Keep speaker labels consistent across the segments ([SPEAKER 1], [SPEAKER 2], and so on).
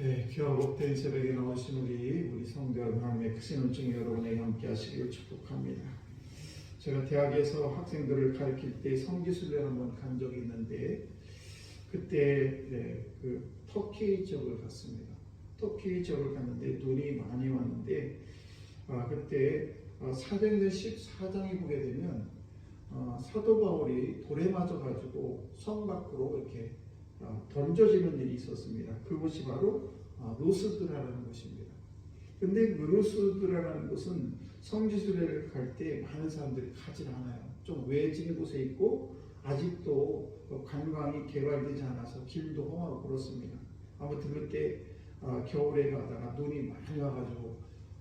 [SPEAKER 1] 네, 귀하 복된 새벽에 나오신 우리 우리 성도 여러분 하나님의 크신 은총이 여러분에게 함께 하시길 축복합니다. 제가 대학에서 학생들을 가르칠 때 성지순례를 한번 간 적이 있는데 그때 네, 그 터키 지역을 갔습니다. 터키 지역을 갔는데 눈이 많이 왔는데 아, 그때 아, 사도행전 14장에 보게 되면 아, 사도 바울이 돌에 맞아 가지고 성 밖으로 이렇게 아, 던져지는 일이 있었습니다. 그곳이 바로 아, 로스드라라는 곳입니다. 근데 그 로스드라라는 곳은 성지순례를 갈 때 많은 사람들이 가지 않아요. 좀 외진 곳에 있고 아직도 그 관광이 개발되지 않아서 길도 험하고 그렇습니다. 아무튼 그때 아, 겨울에 가다가 눈이 많이 와가지고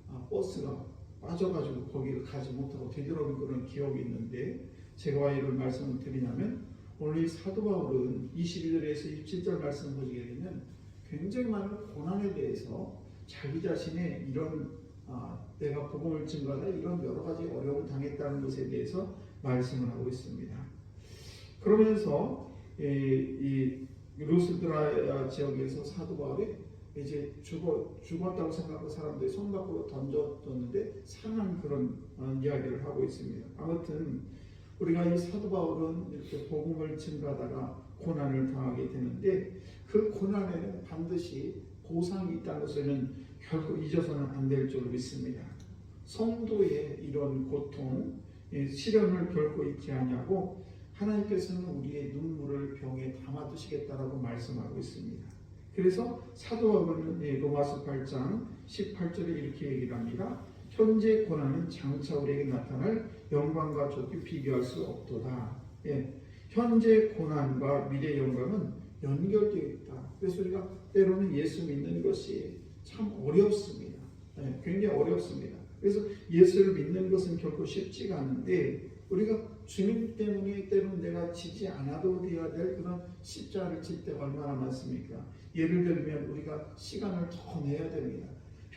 [SPEAKER 1] 아, 버스가 빠져가지고 거기를 가지 못하고 되돌아온 그런 기억이 있는데 제가 왜 이런 말씀을 드리냐면 오늘 이 사도 바울은 21절에서 27절 말씀 보시게 되면 굉장히 많은 고난에 대해서 자기 자신의 이런 아, 내가 복음을 증거하다 이런 여러 가지 어려움을 당했다는 것에 대해서 말씀을 하고 있습니다. 그러면서 이, 이 루스드라 지역에서 사도 바울이 이제 죽어 죽었다고 생각하고 사람들이 손 밖으로 던져뒀는데 상한 그런 어, 이야기를 하고 있습니다. 아무튼 우리가 이 사도 바울은 이렇게 복음을 증가하다가 고난을 당하게 되는데 그 고난에는 반드시 보상이 있다는 것을 결코 잊어서는 안 될줄 믿습니다. 성도의 이런 고통, 이 시련을 결코 잊지 아니하고 하나님께서는 우리의 눈물을 병에 담아 두시겠다라고 말씀하고 있습니다. 그래서 사도 바울은 이 로마서 8장 18절에 이렇게 얘기를 합니다. 현재 고난은 장차 우리에게 나타날 영광과 좋게 비교할 수 없도다. 예. 현재 고난과 미래 영광은 연결되어 있다. 그래서 우리가 때로는 예수 믿는 것이 참 어렵습니다. 예, 굉장히 어렵습니다. 그래서 예수를 믿는 것은 결코 쉽지가 않은데 우리가 주님 때문에 때로는 내가 지지 않아도 되어야 될 그런 십자가를 질 때 얼마나 많습니까? 예를 들면 우리가 시간을 더 내야 됩니다.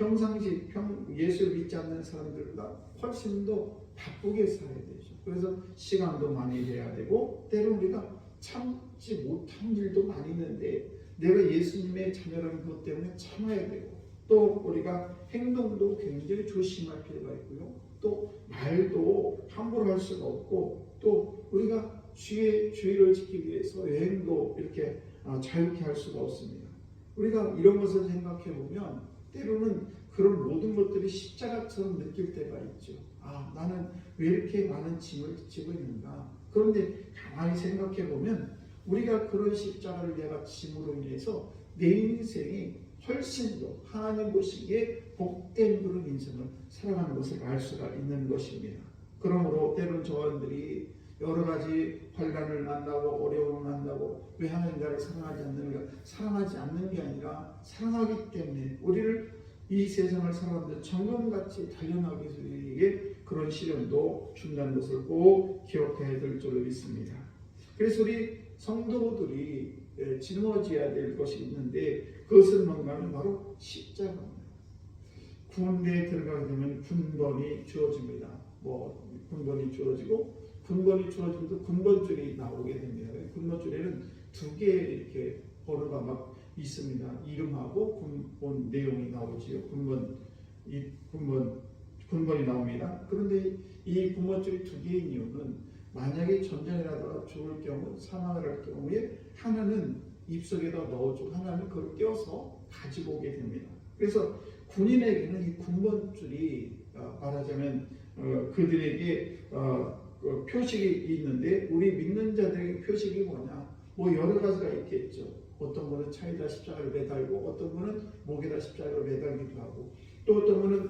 [SPEAKER 1] 평상시 평 예수를 믿지 않는 사람들보다 훨씬 더 바쁘게 살아야 되죠. 그래서 시간도 많이 내야 되고 때로 우리가 참지 못한 일도 많이 있는데 내가 예수님의 자녀라는 것 때문에 참아야 되고 또 우리가 행동도 굉장히 조심할 필요가 있고요. 또 말도 함부로 할 수가 없고 또 우리가 주의 주의를 지키기 위해서 여행도 이렇게 아, 자유케 할 수가 없습니다. 우리가 이런 것을 생각해 보면 때로는 그런 모든 것들이 십자가처럼 느낄 때가 있죠. 아, 나는 왜 이렇게 많은 짐을 지고 있는가? 그런데 가만히 생각해 보면 우리가 그런 십자가를 내가 짐으로 인해서 내 인생이 훨씬 더 하나님 보시기에 복된 그런 인생을 살아가는 것을 알 수가 있는 것입니다. 그러므로 때로는 저원들이 여러 가지 환란을 만나고 어려움을 만나고 왜 하나님 나를 사랑하지 않는가? 사랑하지 않는 게 아니라 사랑하기 때문에 우리를 이 세상을 살아가는데 정금같이 단련하기 위해서 우리에게 그런 시련도 준다는 것을 꼭 기억해야 될 줄로 믿습니다. 그래서 우리 성도들이 예, 짊어져야 될 것이 있는데 그것은 뭔가 하면 바로 십자가입니다. 군대에 들어가게 되면 군번이 주어집니다. 뭐 군번이 주어지고 군번이 주어지면서 군번 줄이 나오게 됩니다. 군번 줄에는 두 개 이렇게 번호가 막 있습니다. 이름하고 군번 내용이 나오지요. 군번 이 군번 군번이 나옵니다. 그런데 이 군번 줄이 두 개인 이유는 만약에 전쟁이라다가 죽을 경우 사망을 할 경우에 하나는 입속에다 넣어주고 하나는 그걸 떼어서 가지고 오게 됩니다. 그래서 군인에게는 이 군번줄이 어, 말하자면 어, 그들에게 어, 그 표식이 있는데 우리 믿는 자들에게 표식이 뭐냐? 뭐 여러 가지가 있겠죠. 어떤 분은 차에다 십자가를 매달고 어떤 분은 목에다 십자가를 매달기도 하고 또 어떤 분은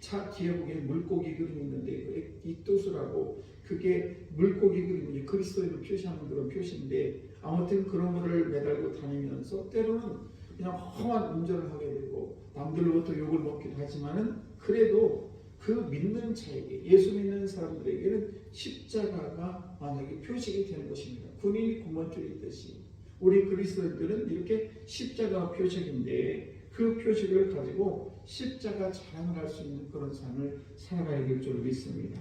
[SPEAKER 1] 차 뒤에 보기에 물고기 그림이 있는데 그 이뚜스라고 그게 물고기 그림이 그리스도인을 표시하는 그런 표시인데 아무튼 그런 거를 매달고 다니면서 때로는 그냥 험한 운전을 하게 되고 남들로부터 욕을 먹기도 하지만은 그래도 그 믿는 자에게 예수 믿는 사람들에게는 십자가가 만약에 표식이 되는 것입니다. 군인이 군번줄이 있듯이 우리 그리스도인들은 이렇게 십자가 표식인데 그 표식을 가지고 십자가 자랑을 할 수 있는 그런 삶을 살아가야 될 줄 믿습니다.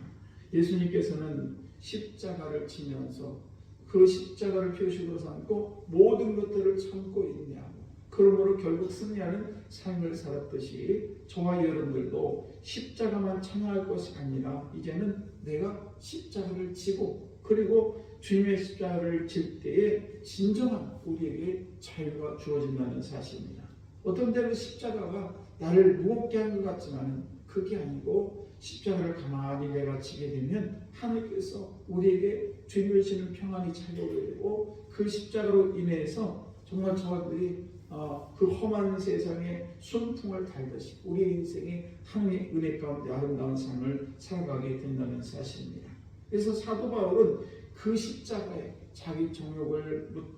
[SPEAKER 1] 예수님께서는 십자가를 지면서 그 십자가를 표식으로 삼고 모든 것들을 참고 인내하고 그러므로 결국 승리하는 삶을 살았듯이 저와 여러분들도 십자가만 찬양할 것이 아니라 이제는 내가 십자가를 지고 그리고 주님의 십자가를 질 때에 진정한 우리에게 자유가 주어진다는 사실입니다. 어떤 때는 십자가가 나를 무겁게 한 것 같지만 그게 아니고 십자가를 가만히 내가 지게 되면 하나님께서 우리에게 주님의 주는 평안이 찾아오게 되고 그 십자가로 인해서 정말 저들이 어, 그 험한 세상에 순풍을 달듯이 우리의 인생에 하나님의 은혜 가운데 아름다운 삶을 살아가게 된다는 사실입니다. 그래서 사도 바울은 그 십자가에 자기 정욕을 붙-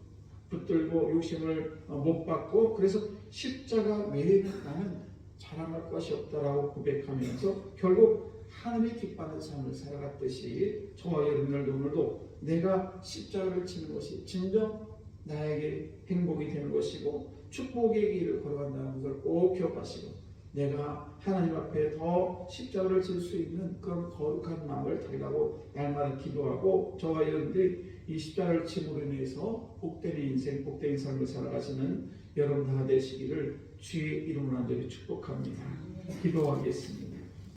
[SPEAKER 1] 붙들고 욕심을 어, 못 받고 그래서 십자가 외에는 나는 자랑할 것이 없다라고 고백하면서 결국 하나님의 기뻐하는 삶을 살아갔듯이 저와 여러분들 오늘도 내가 십자가를 치는 것이 진정 나에게 행복이 되는 것이고 축복의 길을 걸어간다는 것을 꼭 기억하시고 내가 하나님 앞에 더 십자가를 질 수 있는 그런 거룩한 마음을 달라고 날마다 기도하고 저와 여러분들이 이 십자가를 침으로 인해서 복된 인생, 복된 삶을 살아가시는 여러분 다 되시기를 주의 이름으로 간절히 축복합니다. 기도하겠습니다.